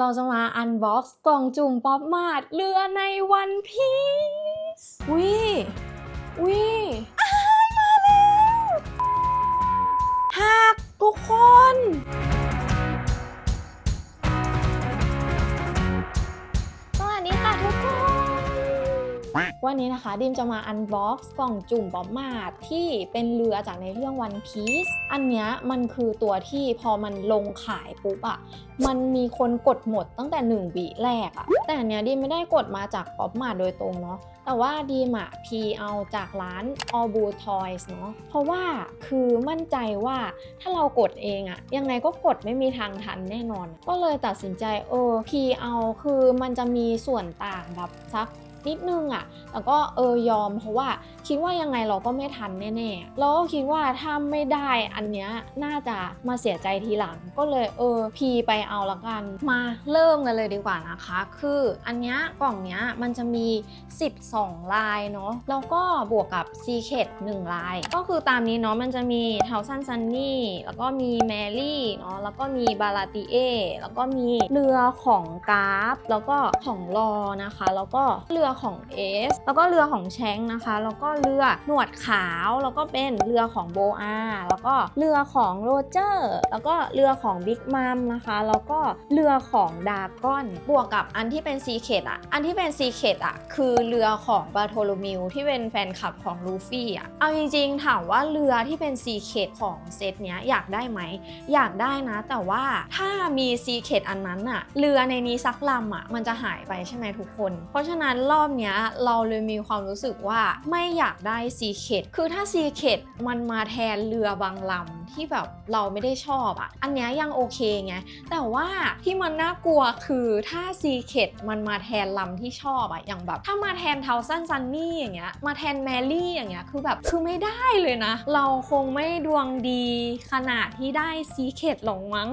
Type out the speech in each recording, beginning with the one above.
เราจะมาอันบ็อกซ์กล่องจุ่มป๊อปมาดเรือในวันพีซวิวิอ้ายมาแล้วหักทุกคน วันนี้นะคะดิมจะมาอันบ็อกซ์กล่องจุ่มป๊อปมาดที่เป็นเรือจากในเรื่อง One Piece อันเนี้ยมันคือตัวที่พอมันลงขายปุ๊บอะมันมีคนกดหมดตั้งแต่ 1วิแรกอะแต่อันเนี้ยดิมไม่ได้กดมาจากป๊อปมาดโดยตรงเนาะแต่ว่าดีมอะพีเอาจากร้าน All Blue Toys เนาะเพราะว่าคือมั่นใจว่าถ้าเรากดเองอะยังไงก็กดไม่มีทางทันแน่นอน ก็เลยตัดสินใจเออพีเอาคือมันจะมีส่วนต่างแบบสัก นิดนึงอะแต่ก็เออยอมเพราะว่าคิดว่ายังไงเราก็ไม่ทันแน่ๆแล้วก็คิดว่าถ้าไม่ได้อันเนี้ยน่าจะมาเสียใจทีหลังก็เลยเออพีไปเอาละกัน มาเริ่มกันเลยดีกว่านะคะ คืออันเนี้ยกล่องเนี้ยมันจะมี 12 ลายเนาะแล้วก็บวกกับ Secret 1ลาย ก็คือตามนี้เนาะมันจะมีเทาซันซันนี่แล้วก็มีแมรี่เนาะแล้วก็มีบาลาติเอแล้วก็มีเรือของกราฟ แล้วก็ของรอนะคะ แล้วก็เรือของเอสแล้วก็เรือของแชงนะคะ แล้วก็เรือหนวดขาว แล้วก็เป็นเรือของโบอาแล้วก็เรือของโรเจอร์ แล้วก็เรือของบิ๊กมัมนะคะ แล้วก็เรือของดาก้อน บวกกับอันที่เป็นซีเคดอะอันที่เป็นซีเคดอะคือเรือของบาโทโลมิวที่เป็นแฟนคลับของลูฟี่อะเอาจริงๆ ถามว่าเรือที่เป็นซีเคดของเซตเนี้ยอยากได้ไหม อยากได้นะ แต่ว่าถ้ามีซีเคดอันนั้นอะเรือในนี้สักลำอะมันจะหายไปใช่ไหมทุกคน เพราะฉะนั้นรอบเนี้ยเราเลยมีความรู้สึกว่าไม่อยากได้ซีเคดคือถ้าซีเคดมันมาแทนเรือบางลำที่แบบเราไม่ได้ชอบอะอันเนี้ยยังโอเคไง แต่ว่าที่มันน่ากลัวคือถ้าซีเคดมันมาแทนลำที่ชอบอะอย่างแบบ ถ้ามาแทนเทาซันซันนี่อย่างเงี้ย มาแทนแมรี่อย่างเงี้ย คือแบบคือไม่ได้เลยนะ เราคงไม่ดวงดีขนาดที่ได้ซีเคดหรอกมั้ง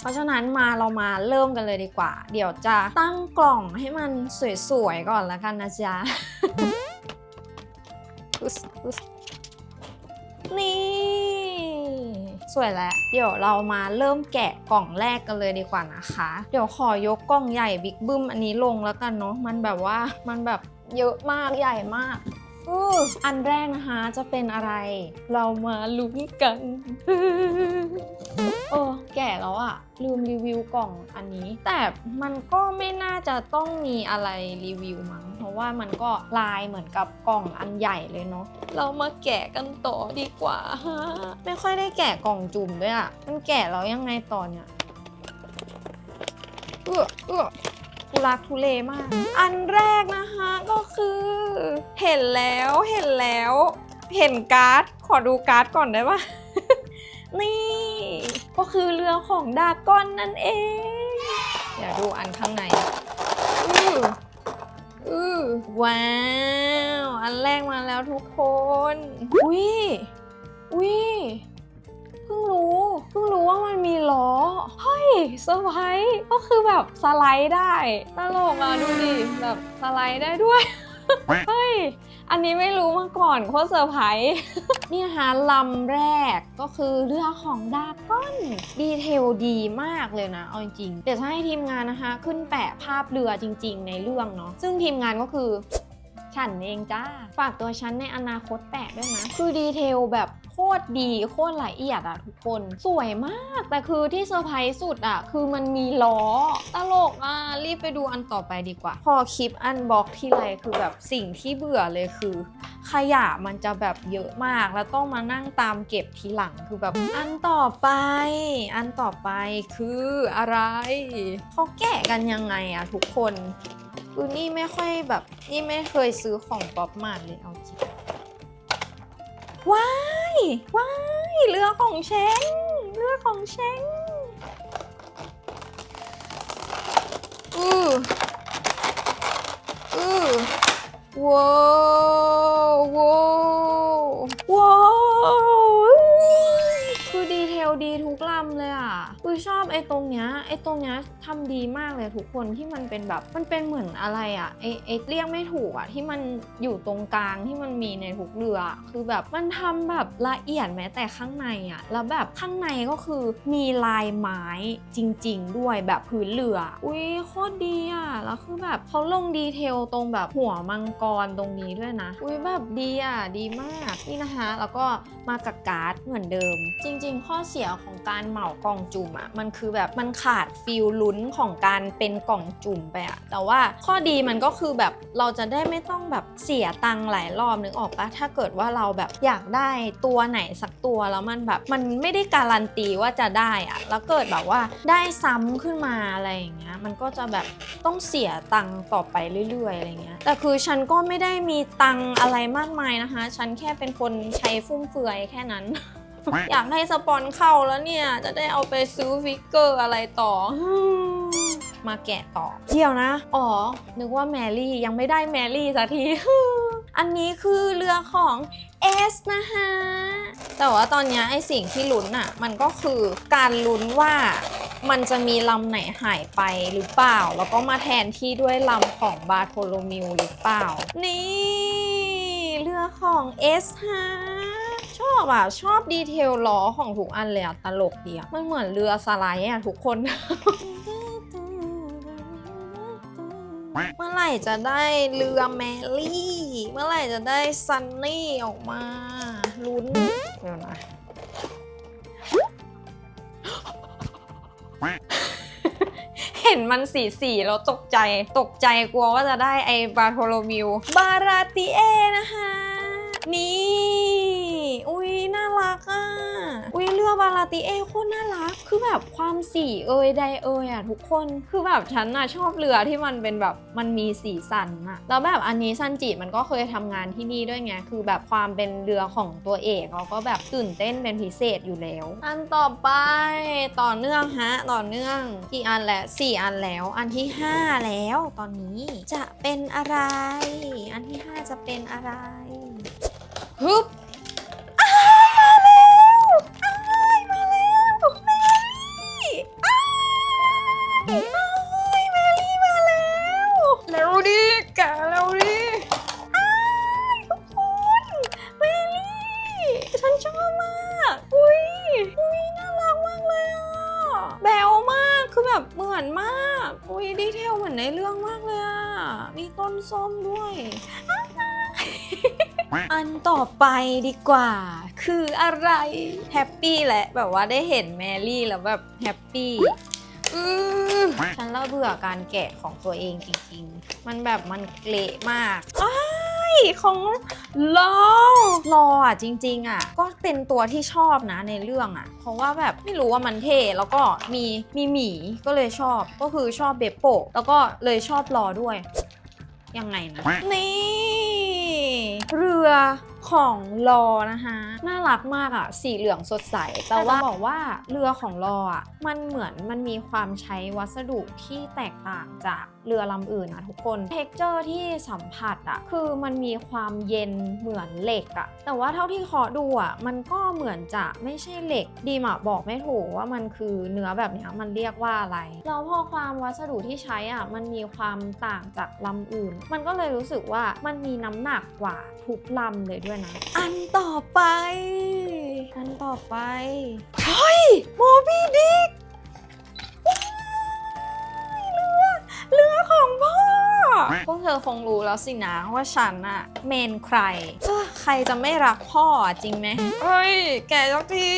เพราะฉะนั้นมาเรามาเริ่มกันเลยดีกว่า เดี๋ยวจะตั้งกล่องให้มันสวยๆก่อนละกันนะจ๊ะอุ๊สอุ๊สนี่ สวยแล้ว เดี๋ยวเรามาเริ่มแกะกล่องแรกกันเลยดีกว่านะคะ เดี๋ยวขอยกกล่องใหญ่บิ๊กบึ้มอันนี้ลงแล้วกันเนาะมันแบบว่ามันแบบเยอะมากใหญ่มาก อันแรกนะคะจะเป็นอะไร เรามาลุ้นกันเออแก่แล้วอะลืมรีวิวกล่องอันนี้ แต่มันก็ไม่น่าจะต้องมีอะไรรีวิวมั้ง เพราะว่ามันก็ลายเหมือนกับกล่องอันใหญ่เลยเนาะเรามาแกะกันต่อดีกว่าฮะไม่ค่อยได้แกะกล่องจุ่มด้วยอะมันแกะแล้วยังไงต่อเนี่ยเออเออ ทุลักทุเลมาก อันแรกนะคะก็คือ เห็นแล้วเห็นแล้ว เห็นการ์ด ขอดูการ์ดก่อนได้ปะนี่ก็คือเรือของดาก้อนนั่นเอง เดี๋ยวดูอันข้างในอืออือว้าว อันแรกมาแล้วทุกคน อุ้ยอุ้ย งรู้เพิ่งรู้ว่ามันมีล้อ เฮ้ยเซอร์ไพรส์ก็คือแบบสไลด์ได้ตลกอะดูดิแบบสไลด์ได้ด้วย เฮ้ย อันนี้ไม่รู้มาก่อนโคตรเซอร์ไพรส์นี่นะคะลำแรกก็คือเรือของดาก้อนดีเทลดีมากเลยนะ เอาจริง เดี๋ยวจะให้ทีมงานนะคะ ขึ้นแปะภาพเรือจริง ๆ ในเรื่องเนาะซึ่งทีมงานก็คือฉันเองจ้า ฝากตัวฉันในอนาคตแปะด้วยนะ คือดีเทลแบบ ตรดีโคตรละเอียดอะทุกคนสวยมากแต่คือที่เซอร์ไพรส์สุดอะคือมันมีล้อตลกอะรีบไปดูอันต่อไปดีกว่า พอคลิปอันบ็อกที่ไรคือแบบสิ่งที่เบื่อเลยคือ ขยะมันจะแบบเยอะมาก แล้วต้องมานั่งตามเก็บทีหลังคือแบบอันต่อไป อันต่อไปคืออะไรเขาแกะกันยังไงอะทุกคนคือนี่ไม่ค่อยแบบนี่ไม่เคยซื้อของป๊อปมาร์ทเลยเอาจริง ว้ายว้ายเรือของเชงเรือของเชงอืออือว้าวว้าวว้าว ดีเทลดีทุกลำเลยอะคืออุ้ยชอบไอ้ตรงเนี้ยไอ้ตรงเนี้ยทำดีมากเลยทุกคนที่มันเป็นแบบมันเป็นเหมือนอะไรอะไอ้ไอ้เรียกไม่ถูกอะที่มันอยู่ตรงกลางที่มันมีในทุกเรืออะคือแบบมันทำแบบละเอียดแม้แต่ข้างในอะแล้วแบบข้างในก็คือมีลายไม้จริง ๆ ด้วยแบบพื้นเรือ อุ้ยโคตรดีอะแล้วคือแบบเขาลงดีเทลตรงแบบหัวมังกรตรงนี้ด้วยนะ อุ้ยแบบดีอะดีมากนี่นะคะแล้วก็มากับการ์ดเหมือนเดิม จริง ๆ ข้อเสียของการเหมากล่องจุ่มอะมันคือแบบมันขาดฟิลลุ้นของการเป็นกล่องจุ่มไปอะแต่ว่าข้อดีมันก็คือแบบเราจะได้ไม่ต้องแบบเสียตังค์หลายรอบนึกออกปะถ้าเกิดว่าเราแบบอยากได้ตัวไหนสักตัวแล้วมันแบบมันไม่ได้การันตีว่าจะได้อะแล้วเกิดแบบว่าได้ซ้ำขึ้นมาอะไรอย่างเงี้ยมันก็จะแบบต้องเสียตังค์ต่อไปเรื่อยๆอะไรเงี้ยแต่คือฉันก็ไม่ได้มีตังค์อะไรมากมายนะคะ ฉันแค่เป็นคนใช้ฟุ่มเฟือยแค่นั้น อยากให้สปอนเข้าแล้วเนี่ย จะได้เอาไปซื้อฟิกเกอร์อะไรต่อ มาแกะต่อเดี๋ยวนะ อ๋อ นึกว่าแมรี่ยังไม่ได้แมรี่สักที อันนี้คือเรือของเอสนะคะแต่ว่าตอนเนี้ยไอสิ่งที่ลุ้นอะมันก็คือการลุ้นว่ามันจะมีลำไหนหายไปหรือเปล่า แล้วก็มาแทนที่ด้วยลำของบาโทโลมิวหรือเปล่า นี่ เรือของเอสฮะช อบอะ ชอบดีเทลล้อของทุกอันเลยอะ ตลกดีอะ มันเหมือนเรือสไลด์อะทุกคน เมื่อไหร่จะได้เรือแมรี่ เมื่อไหร่จะได้ซันนี่ออกมา ลุ้นเดี๋ยวนะเห็นมันสีสีแล้วตกใจ ตกใจกลัวว่าจะได้ไอบาโทโลมิว บาราติเอนะคะ นี่ น่ารักอะอุ้ยเรือบาราติเอโคตรน่ารัก คือแบบความสีเอยใดเอยอะทุกคน คือแบบฉันน่ะชอบเรือที่มันเป็นแบบมันมีสีสันอะ แล้วแบบอันนี้ซันจิมันก็เคยทำงานที่นี่ด้วยไง คือแบบความเป็นเรือของตัวเอกเราก็แบบตื่นเต้นเป็นพิเศษอยู่แล้ว อันต่อไปต่อเนื่องฮะ ต่อเนื่องกี่อันแล้วสี่อันแล้ว อันที่ห้าแล้วตอนนี้จะเป็นอะไร อันที่ห้าจะเป็นอะไรฮึบ แมรี่มาแล้วเร็วดิแกะเร็วดิอ้ายทุกคนแมรี่ฉันชอบมากอุ้ยอุ้ยน่ารักมากเลยอะแบวมากคือแบบเหมือนมากอุ้ยดีเทลเหมือนในเรื่องมากเลยอะมีต้นส้มด้วยอันต่อไปดีกว่า คืออะไรแฮปปี้แหละแบบว่าได้เห็นแมรี่แล้วแบบแฮปปี้อือ ฉันเล่าเบื่อการแกะของตัวเองจริงๆ มันแบบมันเกละมากอ้ายของลอลออะจริง ๆ อะ ก็เป็นตัวที่ชอบนะในเรื่องอะ เพราะว่าแบบไม่รู้ว่ามันเท่แล้วก็มีมีหมีก็เลยชอบก็คือชอบเบปโปะแล้วก็เลยชอบรอด้วย ยังไงนะ นี่ เรือ ของลอนะคะน่ารักมากอะสีเหลืองสดใส แต่ว่าบอกว่าเรือของลออะมันเหมือนมันมีความใช้วัสดุที่แตกต่างจากเรือลำอื่นนะทุกคนเท็กเจอร์ที่สัมผัสอะคือมันมีความเย็นเหมือนเหล็กอะแต่ว่าเท่าที่เคาะดูอะมันก็เหมือนจะไม่ใช่เหล็กดีมอะบอกไม่ถูกว่ามันคือเนื้อแบบเนี้ยมันเรียกว่าอะไรแล้วพอความวัสดุที่ใช้อะมันมีความต่างจากลำอื่น มันก็เลยรู้สึกว่ามันมีน้ำหนักกว่าทุกลำเลยด้วยนะ อันต่อไป อันต่อไป เฮ้ยโมบี้ดิกเรือเรือของพ่อ พวกเธอคงรู้แล้วสินะว่าฉันอะเมนใครเอ้อใครจะไม่รักพ่ออะจริงไหมเฮ้ย แกะสักที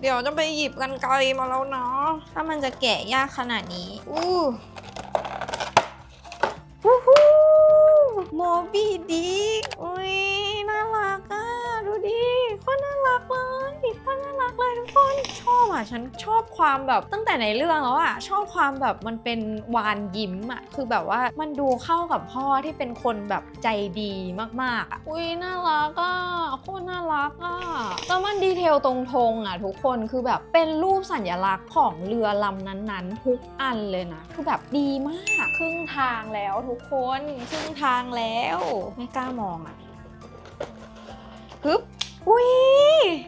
เดี๋ยวจะไปหยิบกันไกลมาแล้วเนาะ ถ้ามันจะแกะยากขนาดนี้ อู้วู้ฮู้โมบี้ดิกอุ้ย เลยโคตรน่ารักเลยทุกคนชอบอะฉันชอบความแบบตั้งแต่ในเรื่องแล้วอะชอบความแบบมันเป็นวานยิ้มอะคือแบบว่ามันดูเข้ากับพ่อที่เป็นคนแบบใจดีมากๆอะอุ้ยน่ารักอะโคตรน่ารักอะแล้วมันดีเทลตรงธงอะทุกคนคือแบบเป็นรูปสัญลักษณ์ของเรือลำนั้นๆ ทุกอันเลยนะคือแบบดีมากครึ่งทางแล้วทุกคนครึ่งทางแล้วไม่กล้ามองอะ อุ้ย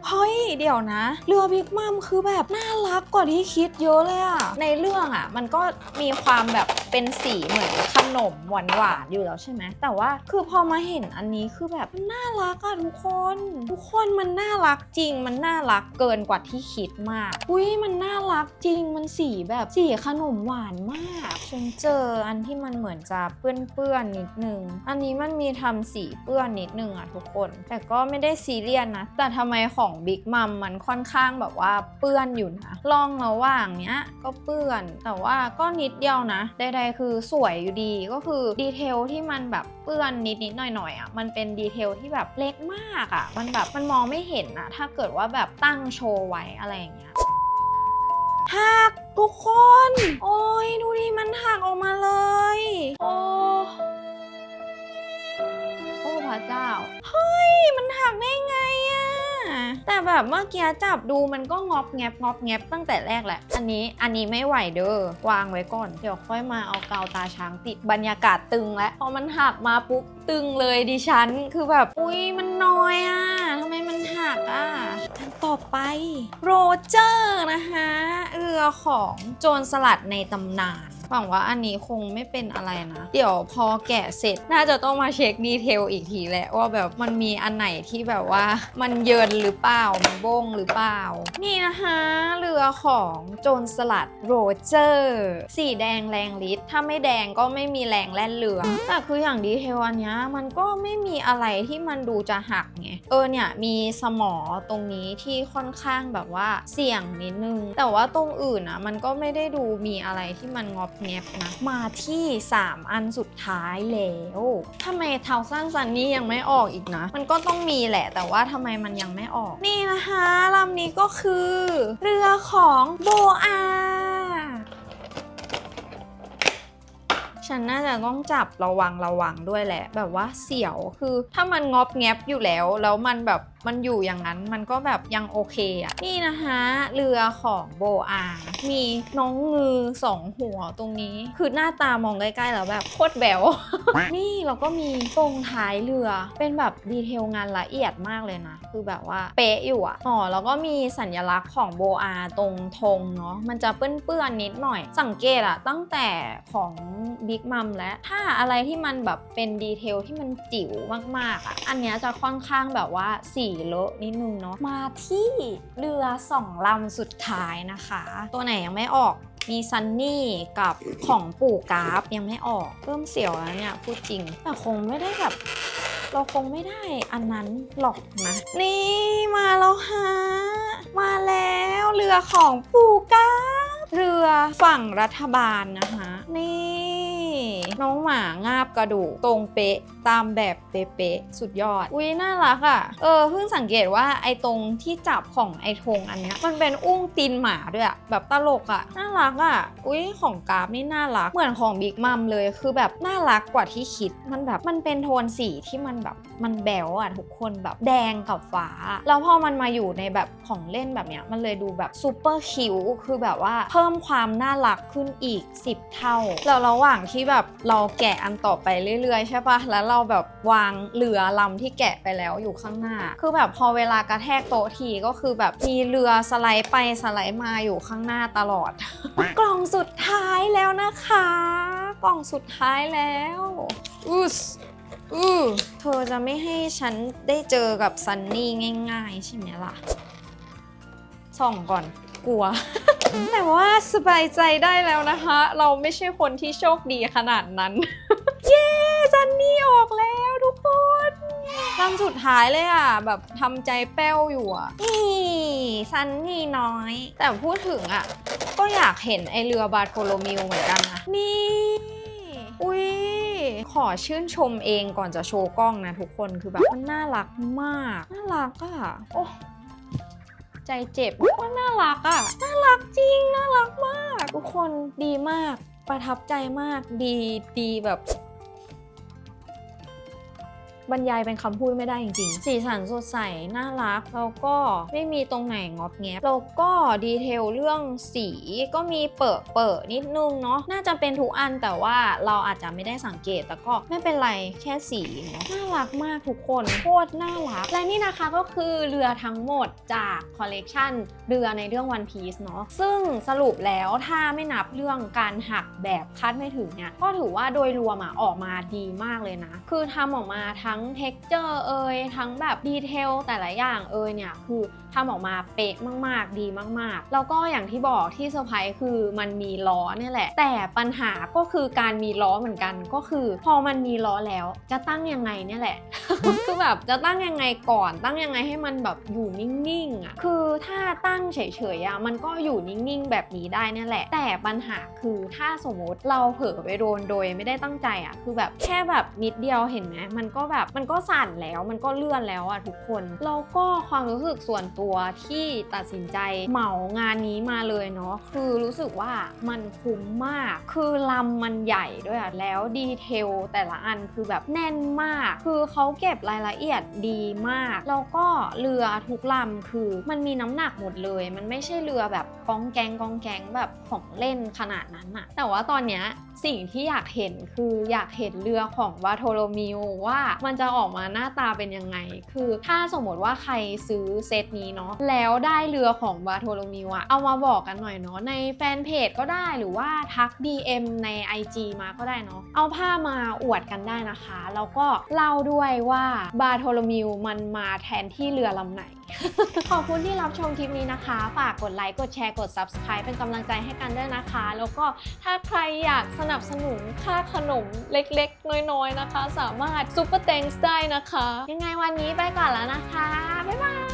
เฮ้ยเดี๋ยวนะ เรือบิ๊กมัมคือแบบน่ารักกว่าที่คิดเยอะเลยอะในเรื่องอะมันก็มีความแบบเป็นสีเหมือนขนมหวานหวานอยู่แล้วใช่ไหมแต่ว่าคือพอมาเห็นอันนี้คือแบบน่ารักอะทุกคน ทุกคนมันน่ารักจริง มันน่ารักเกินกว่าที่คิดมากอุ้ยมันน่ารักจริงมันสีแบบสีขนมหวานมากฉันเจออันที่มันเหมือนจะเปื้อนๆนิดนึง อันนี้มันมีทำสีเปื้อนนิดนึงอะทุกคน แต่ก็ไม่ได้ซีเรียสนะ แต่ทำไมของบิ๊กมัมมันค่อนข้างแบบว่าเปื้อนอยู่นะลองระหว่างเนี้ยก็เปื้อน แต่ว่าก็นิดเดียวนะใดๆคือสวยอยู่ดีก็คือดีเทลที่มันแบบเปื้อนนิดๆหน่อยๆอะมันเป็นดีเทลที่แบบเล็กมากอะมันแบบมันมองไม่เห็นอะถ้าเกิดว่าแบบตั้งโชว์ไว้อะไรอย่างเงี้ยหักทุกคน โอ้ยดูดิมันหักออกมาเลย โอ้โอ้พระเจ้า เฮ้ย มันหักได้ไง แต่แบบเมื่อกี้จับดูมันก็งอบแงบงอบแงบตั้งแต่แรกแหละ อันนี้อันนี้ไม่ไหวเด้อวางไว้ก่อน เดี๋ยวค่อยมาเอากาวตาช้างติดบรรยากาศตึงแล้วพอมันหักมาปุ๊บตึงเลยดิฉันคือแบบ อุ้ยมันน้อยอะทำไมมันหักอะกันต่อไปโรเจอร์นะคะเรือของโจรสลัดในตำนาน หวังว่าอันนี้คงไม่เป็นอะไรนะ เดี๋ยวพอแกะเสร็จน่าจะต้องมาเช็คดีเทลอีกทีแหละว่าแบบมันมีอันไหนที่แบบว่า มันเยินหรือเปล่า มันบ้งหรือเปล่า นี่นะคะเรือของโจรสลัดโรเจอร์สีแดงแรงฤทธิ์ถ้าไม่แดงก็ไม่มีแรงแล่นเรือ แต่คืออย่างดีเทลอันนี้มันก็ไม่มีอะไรที่มันดูจะหักไงเออเนี่ยมีสมอตรงนี้ที่ค่อนข้างแบบว่าเสี่ยงนิดนึง แต่ว่าตรงอื่นอะมันก็ไม่ได้ดูมีอะไรที่มันงอบแงบนะ มาที่ 3 อันสุดท้ายแล้วทำไมเทาสั้นซันนี่ยังไม่ออกอีกนะ มันก็ต้องมีแหละ แต่ว่าทำไมมันยังไม่ออก นี่นะคะลำนี้ก็คือ เรือของโบอา ฉันน่าจะต้องจับระวังระวังด้วยแหละ แบบว่าเสียวคือถ้ามันงอบแงบอยู่แล้ว แล้วมันแบบมันอยู่อย่างนั้นมันก็แบบยังโอเคอะนี่นะคะเรือของโบอา มีน้องงือสองหัวตรงนี้ คือหน้าตามองใกล้ๆแล้วแบบโคตรแบว นี่เราก็มีตรงท้ายเรือ เป็นแบบดีเทลงานละเอียดมากเลยนะ คือแบบว่าเป๊ะอยู่อะอ๋อแล้วก็มีสัญลักษณ์ของโบอาตรงธงเนาะมันจะเปื้อนๆนิดหน่อย สังเกตอะตั้งแต่ของบิ๊กมัมและถ้าอะไรที่มันแบบเป็นดีเทลที่มันจิ๋วมากๆอะอันเนี้ยจะค่อนข้างแบบว่าสีเลอะนิดนึงเนาะมาที่เรือสองลำสุดท้ายนะคะ ตัวไหนยังไม่ออกมีซันนี่กับของปู่กราฟยังไม่ออกเริ่มเสียวแล้วเนี่ยพูดจริง แต่คงไม่ได้แบบเราคงไม่ได้อันนั้นหรอกนะ นี่มาแล้วฮะ มาแล้วเรือของปู่กราฟเรือฝั่งรัฐบาลนะคะ นี่ น้องหมางาบกระดูกตรงเป๊ะตามแบบเป๊ะๆสุดยอด อุ้ยน่ารักอะ่ะ เออเพิ่งสังเกตว่าไอ้ตรงที่จับของไอ้ธงอันเนี้ยมันเป็นอุ้งตีนหมาด้วยอะแบบตลกอะ่ะน่ารักอะ่ะ อุ้ยของกราฟนี่น่ารัก เหมือนของบิ๊กมัมเลยคือแบบน่ารักกว่าที่คิดมันแบบมันเป็นโทนสีที่มันแบบมันแบวอะทุกคนแบบแดงกับฟ้าแล้วพอมันมาอยู่ในแบบของเล่นแบบเนี้ยมันเลยดูแบบซูเปอร์คิวคือแบบว่าเพิ่มความน่ารักขึ้นอีก 10 เท่าแล้วระหว่างที่แบบเราแกะอันต่อไปเรื่อยๆ ใช่ปะแล้วเราแบบวางเรือลำที่แกะไปแล้วอยู่ข้างหน้า คือแบบพอเวลากระแทกโต๊ะทีก็คือแบบมีเรือสไลด์ไปสไลด์มาอยู่ข้างหน้าตลอด กล่องสุดท้ายแล้วนะคะ กล่องสุดท้ายแล้วอุสอือเธอจะไม่ให้ฉันได้เจอกับซันนี่ง่าย ๆ ใช่ไหมล่ะส่องก่อนกลัว แต่ว่าสบายใจได้แล้วนะคะ เราไม่ใช่คนที่โชคดีขนาดนั้น เย้ซันนี่ออกแล้วทุกคนลำสุดท้ายเลยอะ แบบทำใจแป้วอยู่อะนี่ซันนี่น้อย แต่พูดถึงอะ ก็อยากเห็นไอเรือบาโทโลมิวเหมือนกันนะ นี่ อุ้ยขอชื่นชมเองก่อนจะโชว์กล้องนะทุกคนคือแบบมันน่ารักมาก น่ารักอะ โอ้ ใจเจ็บว่าน่ารักอะ น่ารักจริง น่ารักมาก ทุกคนดีมาก ประทับใจมาก ดีดีแบบ บรรยายเป็นคำพูดไม่ได้จริงๆ สีสันสดใส น่ารัก แล้วก็ไม่มีตรงไหนงอบแงบแล้วก็ดีเทลเรื่องสีก็มีเปิดเปิดนิดนึงเนาะ น่าจะเป็นทุกอันแต่ว่าเราอาจจะไม่ได้สังเกต แต่ก็ไม่เป็นไร แค่สีเนาะ น่ารักมากทุกคน โคตรน่ารัก และนี่นะคะก็คือเรือทั้งหมดจากคอลเลกชันเรือในเรื่อง One Piece เนาะ ซึ่งสรุปแล้วถ้าไม่นับเรื่องการหักแบบคาดไม่ถึงเนี่ย ก็ถือว่าโดยรวมอะออกมาดีมากเลยนะ คือทำออกมาทั้งเท็กเจอร์เอ่ยทั้งแบบดีเทลแต่ละอย่างเอ่ยเนี่ยคือ ทำออกมาเป๊ะมาก ๆ ดีมาก ๆ แล้วก็อย่างที่บอกที่เซอร์ไพรส์คือมันมีล้อเนี่ยแหละ แต่ปัญหาก็คือการมีล้อเหมือนกันก็คือ พอมันมีล้อแล้วจะตั้งยังไงเนี่ยแหละ คือแบบจะตั้งยังไงก่อนตั้งยังไงให้มันแบบอยู่นิ่งๆอะคือถ้าตั้งเฉยๆอะมันก็อยู่นิ่งๆ แบบนี้ได้เนี่ยแหละ แต่ปัญหาคือถ้าสมมติเราเผลอไปโดนโดยไม่ได้ตั้งใจอะคือแบบแค่แบบนิดเดียวเห็นไหมมันก็แบบมันก็สั่นแล้วมันก็เลื่อนแล้วอะทุกคนแล้วก็ความรู้สึกส่วนตัวัวที่ตัดสินใจเหมางานนี้มาเลยเนาะคือรู้สึกว่ามันคุ้มมาก คือลำมันใหญ่ด้วยอะแล้วดีเทลแต่ละอันคือแบบแน่นมาก คือเขาเก็บรายละเอียดดีมาก แล้วก็เรือทุกลำคือมันมีน้ำหนักหมดเลย มันไม่ใช่เรือแบบกองแกงกองแกงแบบของเล่นขนาดนั้นอะแต่ว่าตอนเนี้ยสิ่งที่อยากเห็นคืออยากเห็นเรือของวาโทโลมิวว่ามันจะออกมาหน้าตาเป็นยังไง คือถ้าสมมติว่าใครซื้อเซตนี้เนาะแล้วได้เรือของวาโทโลมิวอะเอามาบอกกันหน่อยเนาะในแฟนเพจก็ได้หรือว่าทัก DM ใน IG มาก็ได้เนาะเอาภามาอวดกันได้นะคะ แล้วก็เล่าด้วยว่าบาโทโลมิวมันมาแทนที่เรือลำไหน ขอบคุณที่รับชมคลิปนี้นะคะ ฝากกดไลค์กดแชร์กด Subscribe เป็นกำลังใจให้กันด้วยนะคะ แล้วก็ถ้าใครอยากสนับสนุนค่าขนมเล็กๆ น้อยๆนะคะ สามารถ Super Thanks ได้นะคะ ยังไงวันนี้ไปก่อนแล้วนะคะ บ๊ายบาย